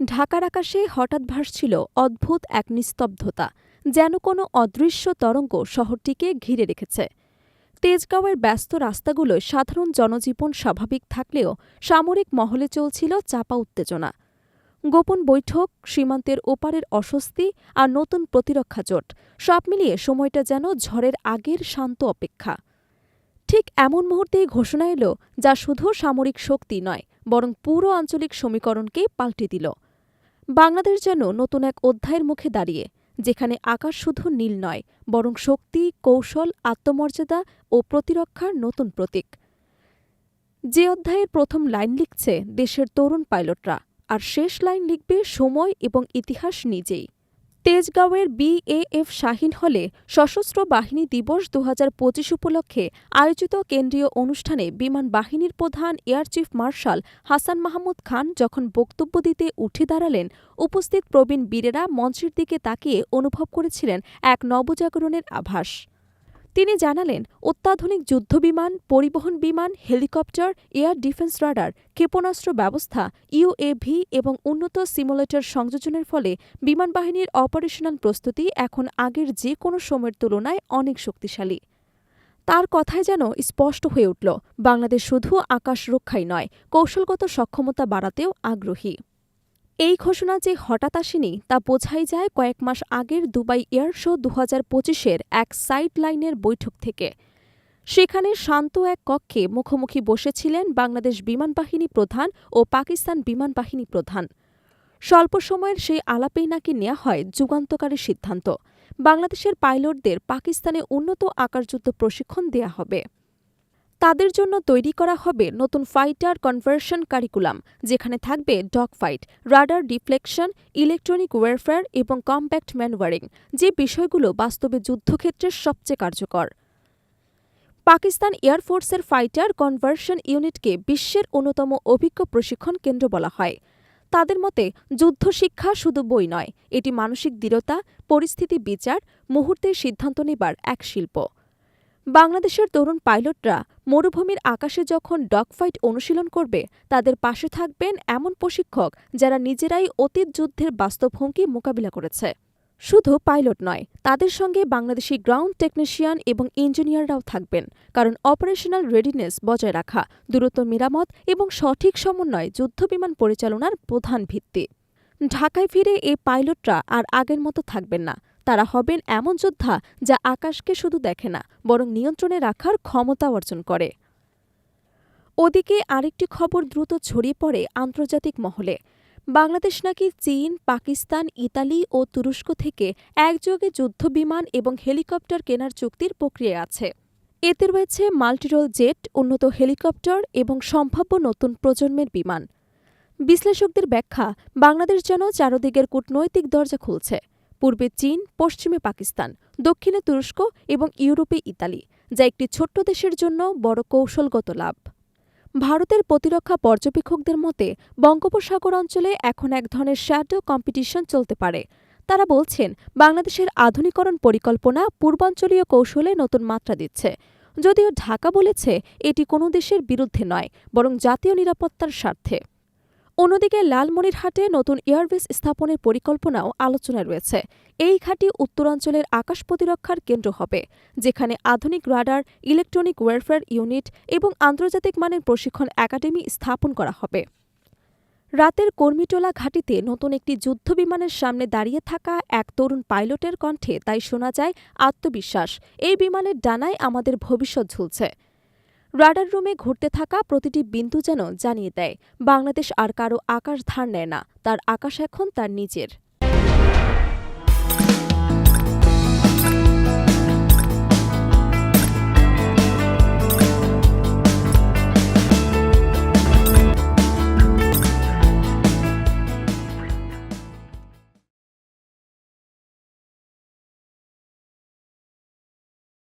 ঢাকার আকাশে হঠাৎ ভাসছিল অদ্ভুত এক নিস্তব্ধতা, যেন কোনো অদৃশ্য তরঙ্গ শহরটিকে ঘিরে রেখেছে। তেজগাঁওয়ের ব্যস্ত রাস্তাগুলোয় সাধারণ জনজীবন স্বাভাবিক থাকলেও সামরিক মহলে চলছিল চাপা উত্তেজনা। গোপন বৈঠক, সীমান্তের ওপারের অস্বস্তি আর নতুন প্রতিরক্ষা জোট, সব মিলিয়ে সময়টা যেন ঝড়ের আগের শান্ত অপেক্ষা। ঠিক এমন মুহূর্তেই ঘোষণা এলো যা শুধু সামরিক শক্তি নয়, বরং পুরো আঞ্চলিক সমীকরণকে পাল্টে দিল। বাংলাদেশ যেন নতুন এক অধ্যায়ের মুখে দাঁড়িয়ে, যেখানে আকাশ শুধু নীল নয়, বরং শক্তি, কৌশল, আত্মমর্যাদা ও প্রতিরক্ষার নতুন প্রতীক। যে অধ্যায়ের প্রথম লাইন লিখছে দেশের তরুণ পাইলটরা, আর শেষ লাইন লিখবে সময় এবং ইতিহাস নিজেই। তেজগাঁওয়ের বিএএফ শাহিন হলে সশস্ত্র বাহিনী দিবস দু উপলক্ষে আয়োজিত কেন্দ্রীয় অনুষ্ঠানে বিমান বাহিনীর প্রধান air chief marshal Hasan Mahmud Khan যখন বক্তব্য দিতে উঠে দাঁড়ালেন, উপস্থিত প্রবীণ বীরেরা মঞ্চের দিকে তাকিয়ে অনুভব করেছিলেন এক নবজাগরণের আভাস। তিনি জানালেন, অত্যাধুনিক যুদ্ধবিমান, পরিবহন বিমান, হেলিকপ্টার, এয়ার ডিফেন্স রাডার, ক্ষেপণাস্ত্র ব্যবস্থা ইউএভি এবং উন্নত সিমুলেটর সংযোজনের ফলে বিমান বাহিনীর অপারেশনাল প্রস্তুতি এখন আগের যে কোনো সময়ের তুলনায় অনেক শক্তিশালী। তার কথায় যেন স্পষ্ট হয়ে উঠল, বাংলাদেশ শুধু আকাশ রক্ষাই নয়, কৌশলগত সক্ষমতা বাড়াতেও আগ্রহী। এই ঘোষণা যে হঠাৎ আসেনি তা বোঝাই যায় কয়েক মাস আগের দুবাই এয়ার শো দু হাজার পঁচিশের এক সাইড লাইনের বৈঠক থেকে। সেখানে শান্ত এক কক্ষে মুখোমুখি বসেছিলেন বাংলাদেশ বিমান বাহিনী প্রধান ও পাকিস্তান বিমান বাহিনী প্রধান। স্বল্প সময়ের সেই আলাপেই নাকি নেওয়া হয় যুগান্তকারী সিদ্ধান্ত। বাংলাদেশের পাইলটদের পাকিস্তানে উন্নত আকারযুদ্ধ প্রশিক্ষণ দেয়া হবে। তাদের জন্য তৈরি করা হবে নতুন ফাইটার কনভার্সন কারিকুলাম যেখানে থাকবে dog fight radar deflection electronic warfare এবং কম্প্যাক্ট ম্যানুয়ারিং যে বিষয়গুলো বাস্তবে যুদ্ধক্ষেত্রে সবচেয়ে কার্যকর। পাকিস্তান এয়ারফোর্সের ফাইটার কনভার্সন ইউনিটকে বিশ্বের অন্যতম অভিজ্ঞ প্রশিক্ষণ কেন্দ্র বলা হয়। তাদের মতে, যুদ্ধ শিক্ষা শুধু বই নয়, এটি মানসিক দৃঢ়তা, পরিস্থিতি বিচার, মুহূর্তের সিদ্ধান্ত নেবার এক শিল্প। বাংলাদেশের তরুণ পাইলটরা মরুভূমির আকাশে যখন ডগফাইট অনুশীলন করবে, তাদের পাশে থাকবেন এমন প্রশিক্ষক যারা নিজেরাই অতীত যুদ্ধের বাস্তব হুমকি মোকাবিলা করেছে। শুধু পাইলট নয়, তাদের সঙ্গে বাংলাদেশি গ্রাউন্ড টেকনিশিয়ান এবং ইঞ্জিনিয়াররাও থাকবেন, কারণ অপারেশনাল রেডিনেস বজায় রাখা, দূরত্ব মেরামত এবং সঠিক সমন্বয় যুদ্ধবিমান পরিচালনার প্রধান ভিত্তি। ঢাকায় ফিরে এই পাইলটরা আর আগের মতো থাকবেন না। তারা হবেন এমন যোদ্ধা যা আকাশকে শুধু দেখে না, বরং নিয়ন্ত্রণে রাখার ক্ষমতা অর্জন করে। ওদিকে আরেকটি খবর দ্রুত ছড়িয়ে পড়ে আন্তর্জাতিক মহলে। বাংলাদেশ নাকি চীন, পাকিস্তান, ইতালি ও তুরস্ক থেকে একযোগে যুদ্ধবিমান এবং হেলিকপ্টার কেনার চুক্তির প্রক্রিয়া আছে। এতে রয়েছে মাল্টিরোল জেট, উন্নত হেলিকপ্টার এবং সম্ভাব্য নতুন প্রজন্মের বিমান। বিশ্লেষকদের ব্যাখ্যা, বাংলাদেশ যেন চারদিকের কূটনৈতিক দরজা খুলছে। পূর্বে চীন, পশ্চিমে পাকিস্তান, দক্ষিণে তুরস্ক এবং ইউরোপে ইতালি, যা একটি ছোট্ট দেশের জন্য বড় কৌশলগত লাভ। ভারতের প্রতিরক্ষা পর্যবেক্ষকদের মতে, বঙ্গোপসাগর অঞ্চলে এখন এক ধরনের শ্যাডো কম্পিটিশন চলতে পারে। তারা বলছেন, বাংলাদেশের আধুনিকরণ পরিকল্পনা পূর্বাঞ্চলীয় কৌশলে নতুন মাত্রা দিচ্ছে। যদিও ঢাকা বলেছে, এটি কোনো দেশের বিরুদ্ধে নয়, বরং জাতীয় নিরাপত্তার স্বার্থে। অন্যদিকে লালমনিরহাটে নতুন এয়ারবেস স্থাপনের পরিকল্পনাও আলোচনায় রয়েছে। এই ঘাঁটি উত্তরাঞ্চলের আকাশ প্রতিরক্ষার কেন্দ্র হবে, যেখানে আধুনিক রাডার, ইলেকট্রনিক ওয়ারফেয়ার ইউনিট এবং আন্তর্জাতিক মানের প্রশিক্ষণ একাডেমি স্থাপন করা হবে। রাতের কর্মীটোলা ঘাঁটিতে নতুন একটি যুদ্ধবিমানের সামনে দাঁড়িয়ে থাকা এক তরুণ পাইলটের কণ্ঠে তাই শোনা যায় আত্মবিশ্বাস। এই বিমানের ডানায় আমাদের ভবিষ্যৎ ঝুলছে। রাডার রুমে ঘুরতে থাকা প্রতিটি বিন্দু যেন জানিয়ে দেয়, বাংলাদেশ আর কারও আকাশ ধার নেয় না, তার আকাশ এখন তার নিজের।